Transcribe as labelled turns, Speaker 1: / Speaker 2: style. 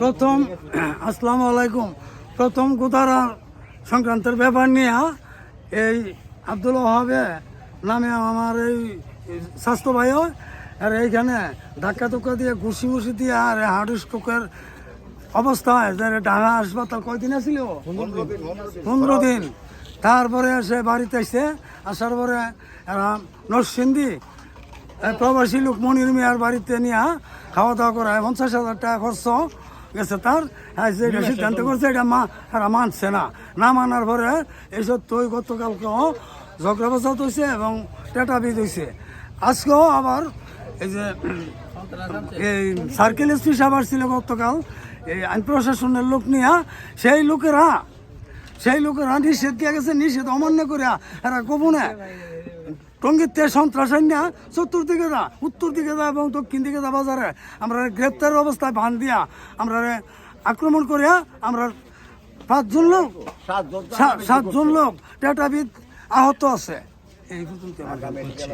Speaker 1: প্রথম, আসসালামু আলাইকুম। প্রথম গোদারা সংক্রান্তের ব্যাপার নিয়ে এই আব্দুল ওহাবে নামে আমার এই স্বাস্থ্য ভাই হয়। আর এইখানে ধাক্কা ধুক্কা দিয়ে, ঘুষি মুসি দিয়ে, আর হার্ট স্ট্রোকের অবস্থায় ঢাকা হাসপাতাল কয়দিন আছিল? পনেরো দিন। তারপরে সে বাড়িতে এসে, আসার পরে এই প্রবাসী লোক মনির মিয়ার বাড়িতে নিয়ে খাওয়া দাওয়া করা, পঞ্চাশ হাজার টাকা খরচ। গেছে তার হ্যাঁ যে এটা সিদ্ধান্ত করছে এটা মা এরা মানছে না। না মানার পরে এইসব তৈ গতকালকে ঝগড়া বাজাত হয়েছে এবং টেটা টেটাবিদ হয়েছে আজকেও আবার এই যে এই সার্কেল এসপি সাহেব ছিল গতকাল এই আইন প্রশাসনের লোক নিয়ে সেই লোকেরা সেই লোকেরা নিষেধ দিয়ে গেছে নিষেধ অমান্য করে এরা গোপনে টঙ্গিতে সন্ত্রাস না চতুর্দিকে যা উত্তর দিকে যা এবং দক্ষিণ দিকে যা বাজারে আমরা গ্রেপ্তার অবস্থায় বান দিয়া আমরা আক্রমণ করিয়া আমরা পাঁচজন লোক সাতজন লোক ডেটাবিদ আহত আছে এই পর্যন্ত।